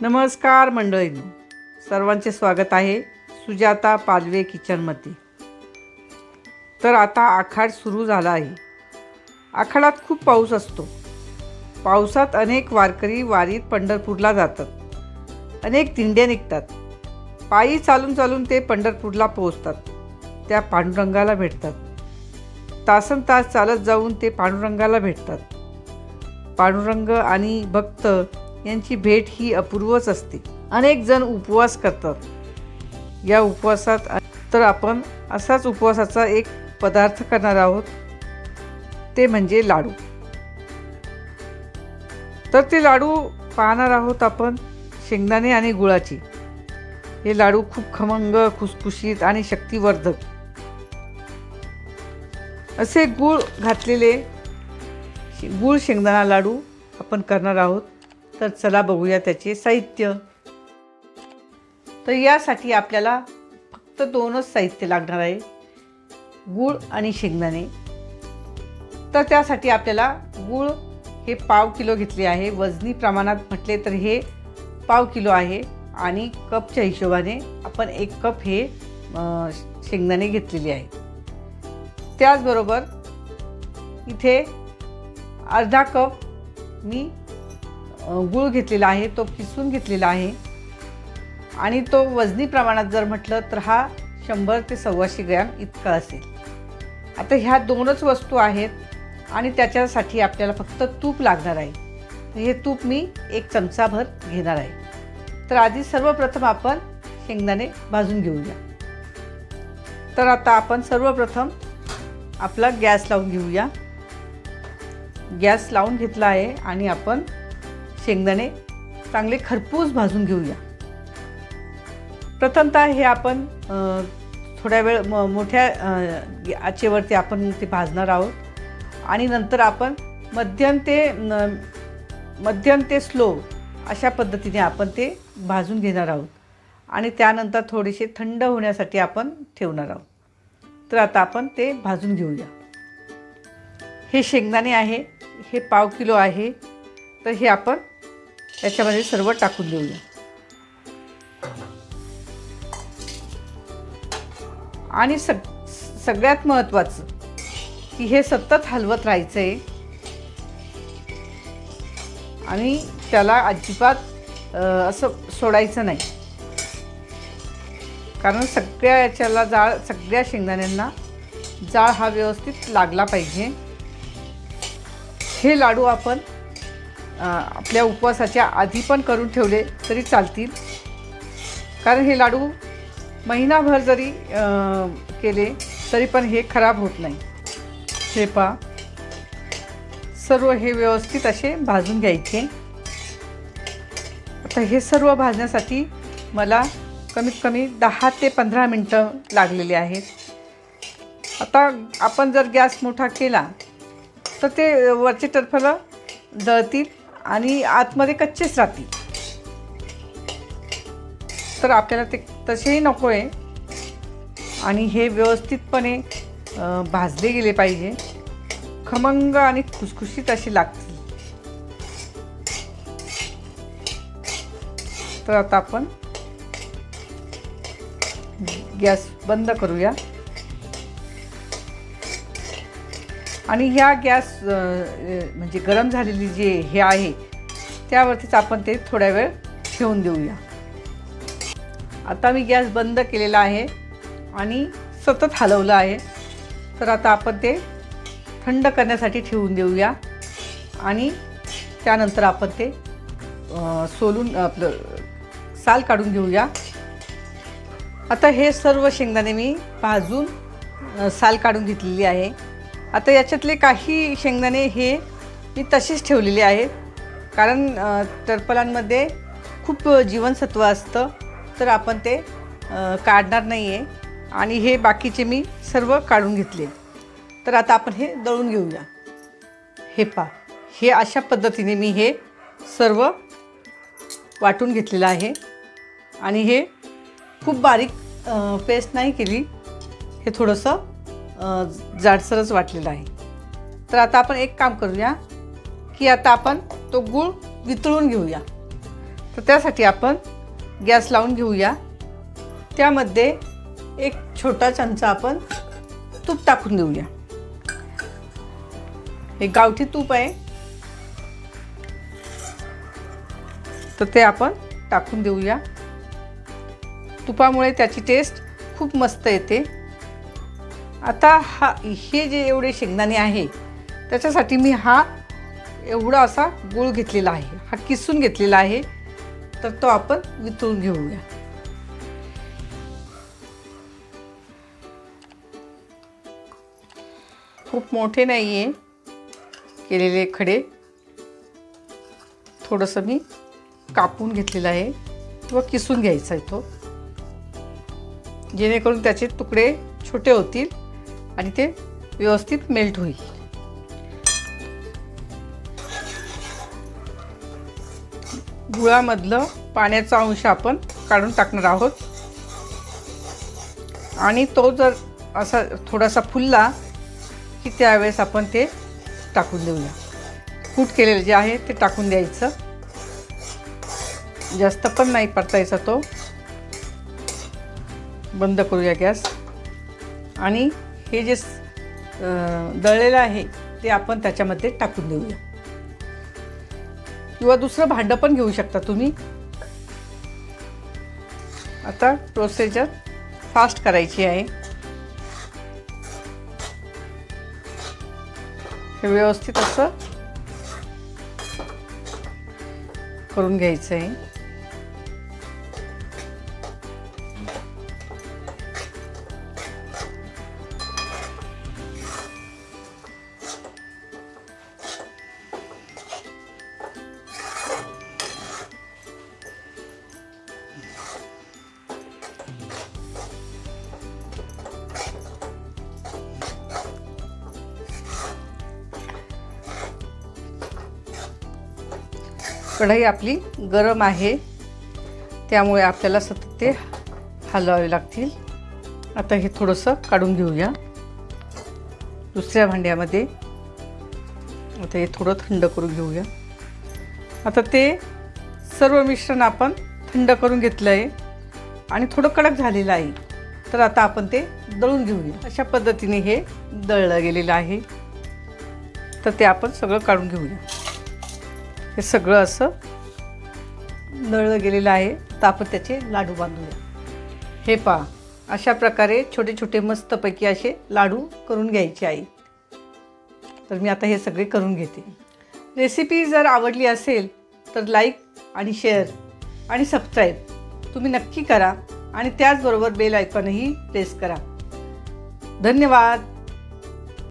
नमस्कार मंडळींनो सर्वांचे स्वागत आहे सुजाता पालवे किचनमध्ये. तर आता आखाड सुरू झाला आहे. आखाडात खूप पाऊस असतो. पावसात अनेक वारकरी वारीत पंढरपूरला जातात. अनेक दिंड्या निघतात. पायी चालून चालून ते पंढरपूरला पोहोचतात. त्या पांडुरंगाला भेटतात. तासन तास चालत जाऊन ते पांडुरंगाला भेटतात. पांडुरंग आणि भक्त यांची भेट ही अपूर्वच असते. अनेक जण उपवास करतात. या उपवासात तर आपण असाच उपवासाचा एक पदार्थ करणार आहोत. ते म्हणजे लाडू. तर ते लाडू पाहणार आहोत आपण शेंगदाणे आणि गुळाची. हे लाडू खूप खमंग खुसखुशीत आणि शक्तिवर्धक. असे गूळ घातलेले गूळ शेंगदाणा लाडू आपण करणार आहोत. तर चला बघूया त्याचे साहित्य. तर यासाठी आपल्याला फक्त दोनच साहित्य लागणार आहे. गूळ आणि शेंगदाणे. तर त्यासाठी आपल्याला गूळ हे पाव किलो घेतले आहे. वजनी प्रमाणात म्हटले तर हे पाव किलो आहे आणि कपच्या हिशोबाने आपण एक कप हे शेंगदाणे घेतलेले आहे. त्याचबरोबर इथे अर्धा कप मी गूळ घेतलेला आहे तो किसून घेतलेला आहे. आणि तो वजनी प्रमाणात जर म्हटलं तर हा शंभर ते सव्वाशे ग्रॅम इतका असेल. आता ह्या दोनच वस्तू आहेत आणि त्याच्यासाठी आपल्याला फक्त तूप लागणार आहे. हे तूप मी एक चमचाभर घेणार आहे. तर आधी सर्वप्रथम आपण शेंगदाणे भाजून घेऊया. तर आता आपण सर्वप्रथम आपला गॅस लावून घेऊया. गॅस लावून घेतला आहे आणि आपण शेंगदाणे चांगले खरपूस भाजून घेऊया. प्रथमतः हे आपण थोड्या वेळ म मोठ्या आचेवरती आपण ते भाजणार आहोत. आणि नंतर आपण मध्यम ते न मध्यम ते स्लो अशा पद्धतीने आपण ते भाजून घेणार आहोत. आणि त्यानंतर थोडेसे थंड होण्यासाठी आपण ठेवणार आहोत. तर आता आपण ते भाजून घेऊया. हे शेंगदाणे आहे हे पाव किलो आहे. तर हे आपण याच्यामध्ये सर्व टाकून देऊया. आणि सग सगळ्यात महत्त्वाचं की हे सतत हलवत राहायचं आहे आणि त्याला अजिबात असं सोडायचं नाही. कारण सगळ्या याच्याला जाळ सगळ्या शेंगदाण्यांना जाळ हा व्यवस्थित लागला पाहिजे. हे लाडू आपण आपल्या उपवासाच्या आधी पण करून ठेवले तरी चालतील. कारण हे लाडू महिनाभर जरी केले तरी पण हे खराब होत नाही. हे पा सर्व हे व्यवस्थित असे भाजून घ्यायचे. आता हे सर्व भाजण्यासाठी मला कमीत कमी दहा ते पंधरा मिनटं लागलेली आहेत. आता आपण जर गॅस मोठा केला तर ते वरचे टरफलं जळतील. आणि आतमध्ये कच्चेच राहतील. तर आपल्याला ते तसेही नको आहे. आणि हे व्यवस्थितपणे भाजले गेले पाहिजे. खमंग आणि खुसखुशीत असे लागतील. तर आता आपण गॅस बंद करूया. आणि ह्या गॅस म्हणजे गरम झालेली जे हे आहे त्यावरतीच आपण ते थोड्या वेळ ठेवून देऊया. आता मी गॅस बंद केलेला आहे आणि सतत हलवलं आहे. तर आता आपण ते थंड करण्यासाठी ठेवून देऊया आणि त्यानंतर आपण ते सोलून आपलं साल काढून घेऊया. आता हे सर्व शेंगदाणे मी भाजून साल काढून घेतलेली आहे. आता याच्यातले काही शेंगदाणे हे मी तसेच ठेवलेले आहेत. कारण अ, टरफलांमध्ये खूप जीवनसत्व असतं तर आपण ते काढणार नाही आहे आणि हे बाकीचे मी सर्व काढून घेतले. तर आता आपण हे दळून घेऊया. हे पा हे अशा पद्धतीने मी हे सर्व वाटून घेतलेलं आहे. आणि हे खूप बारीक पेस्ट नाही केली. हे थोडंसं जाडसरच वाटलेलं आहे. तर आता आपण एक काम करूया की आता आपण तो गूळ वितळून घेऊया. तर त्यासाठी आपण गॅस लावून घेऊया. त्यामध्ये एक छोटा चमचा आपण तूप टाकून देऊया. हे गावठी तूप आहे. तर ते आपण टाकून देऊया. तुपामुळे त्याची टेस्ट खूप मस्त येते. आता हा हे जे एवढे शेंगदाणे आहे त्याच्यासाठी मी हा एवढा असा गूळ घेतलेला आहे. हा किसून घेतलेला आहे. तर तो आपण वितळून घेऊया. खूप मोठे नाही आहे केलेले खडे. थोडंसं मी कापून घेतलेलं आहे. किंवा किसून घ्यायचा आहे तो. जेणेकरून त्याचे तुकडे छोटे होतील. आणि ते व्यवस्थित मेल्ट होईल. गुळामधलं पाण्याचा अंश आपण काढून टाकणार आहोत. आणि तो जर असा थोडासा फुलला की त्यावेळेस आपण ते टाकून देऊया. कूट केलेलं जे आहे ते टाकून द्यायचं. जास्त पण नाही परतायचा तो. बंद करूया गॅस. आणि हे जे दळलेलं आहे ते आपण त्याच्यामध्ये टाकून देऊया. किंवा दुसरं भांडं पण घेऊ शकता तुम्ही. आता प्रोसिजर फास्ट करायची आहे. हे व्यवस्थित असं करून घ्यायचं आहे कढई आपली गरम आहे. त्यामुळे आपल्याला सतत ते हलवावे लागतील. आता हे थोडंसं काढून घेऊया. दुसऱ्या भांड्यामध्ये आता हे थोडं थंड करून घेऊया. आता ते सर्व मिश्रण आपण थंड करून घेतलं आहे आणि थोडं कडक झालेलं आहे. तर आता आपण ते दळून घेऊया. अशा पद्धतीने हे दळलं गेलेलं आहे. तर ते आपण सगळं काढून घेऊया. हे सगळं असं दळलं गेलेलं आहे. तर आपण त्याचे लाडू बांधूया. हे पहा अशा प्रकारे छोटे छोटे मस्तपैकी असे लाडू करून घ्यायचे आहे तर मी आता हे सगळे करून घेते. रेसिपी जर आवडली असेल तर लाईक आणि शेअर आणि सबस्क्राईब तुम्ही नक्की करा आणि त्याचबरोबर बेल आयकॉनही प्रेस करा. धन्यवाद.